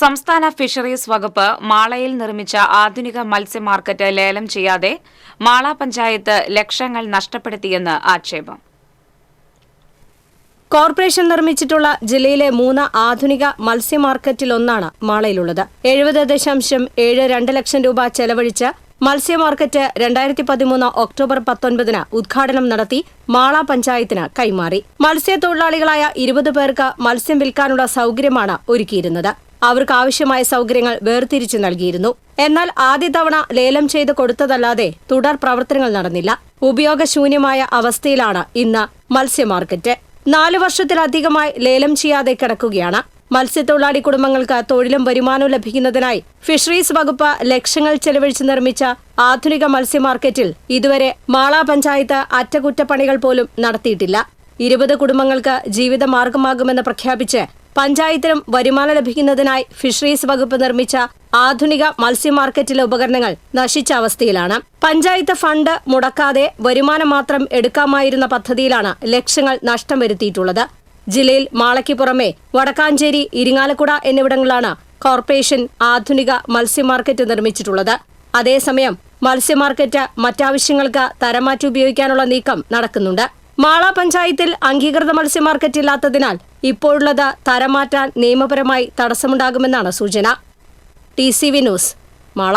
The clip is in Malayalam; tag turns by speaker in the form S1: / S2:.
S1: സംസ്ഥാന ഫിഷറീസ് വകുപ്പ് മാളയിൽ നിർമ്മിച്ച ആധുനിക മത്സ്യ മാർക്കറ്റ് ലേലം ചെയ്യാതെ മാള പഞ്ചായത്ത് ലക്ഷങ്ങൾ നഷ്ടപ്പെടുത്തിയെന്ന് ആക്ഷേപം.
S2: കോർപ്പറേഷൻ നിർമ്മിച്ചിട്ടുള്ള ജില്ലയിലെ മൂന്ന് ആധുനിക മത്സ്യ മാർക്കറ്റിലൊന്നാണ് മാളയിലുള്ളത്. എഴുപത് ദശാംശം ഏഴ് രണ്ട് ലക്ഷം രൂപ ചെലവഴിച്ച് മത്സ്യ മാർക്കറ്റ് രണ്ടായിരത്തി പതിമൂന്ന് ഒക്ടോബർ പത്തൊൻപതിന് ഉദ്ഘാടനം നടത്തി മാള പഞ്ചായത്തിന് കൈമാറി. മത്സ്യത്തൊഴിലാളികളായ ഇരുപത് പേർക്ക് മത്സ്യം വിൽക്കാനുള്ള സൗകര്യമാണ് ഒരുക്കിയിരുന്നത്. അവർക്ക് ആവശ്യമായ സൗകര്യങ്ങൾ വേർതിരിച്ചു നൽകിയിരുന്നു. എന്നാൽ ആദ്യ തവണ ലേലം ചെയ്ത് കൊടുത്തതല്ലാതെ തുടർ പ്രവർത്തനങ്ങൾ നടന്നില്ല. ഉപയോഗശൂന്യമായ അവസ്ഥയിലാണ് ഇന്ന് മത്സ്യമാർക്കറ്റ്. നാലു വർഷത്തിലധികമായി ലേലം ചെയ്യാതെ കിടക്കുകയാണ്. മത്സ്യത്തൊഴിലാളി കുടുംബങ്ങൾക്ക് തൊഴിലും വരുമാനവും ലഭിക്കുന്നതിനായി ഫിഷറീസ് വകുപ്പ് ലക്ഷങ്ങൾ ചെലവഴിച്ച് നിർമ്മിച്ച ആധുനിക മത്സ്യമാർക്കറ്റിൽ ഇതുവരെ മാള പഞ്ചായത്ത് അറ്റകുറ്റപ്പണികൾ പോലും നടത്തിയിട്ടില്ല. ഇരുപത് കുടുംബങ്ങൾക്ക് ജീവിതമാർഗമാകുമെന്ന് പ്രഖ്യാപിച്ച് പഞ്ചായത്തിനും വരുമാനം ലഭിക്കുന്നതിനായി ഫിഷറീസ് വകുപ്പ് നിർമ്മിച്ച ആധുനിക മത്സ്യ മാർക്കറ്റിലെ ഉപകരണങ്ങൾ നശിച്ച അവസ്ഥയിലാണ്. പഞ്ചായത്ത് ഫണ്ട് മുടക്കാതെ വരുമാനം മാത്രം എടുക്കാമായിരുന്ന പദ്ധതിയിലാണ് ലക്ഷങ്ങൾ നഷ്ടം വരുത്തിയിട്ടുള്ളത്. ജില്ലയിൽ മാളയ്ക്ക് പുറമെ വടക്കാഞ്ചേരി ഇരിങ്ങാലക്കുട എന്നിവിടങ്ങളിലാണ് കോർപ്പറേഷൻ ആധുനിക മത്സ്യ മാർക്കറ്റ് നിർമ്മിച്ചിട്ടുള്ളത്. അതേസമയം മത്സ്യ മാർക്കറ്റ് മറ്റാവശ്യങ്ങൾക്ക് തരമാറ്റി ഉപയോഗിക്കാനുള്ള നീക്കം നടക്കുന്നുണ്ട്. മാള പഞ്ചായത്തിൽ അംഗീകൃത മത്സ്യ മാർക്കറ്റ് ഇല്ലാത്തതിനാൽ ഇപ്പോഴുള്ളത് തരമാറ്റാൻ നിയമപരമായി തടസ്സമുണ്ടാകുമെന്നാണ് സൂചന. T C V news Mala.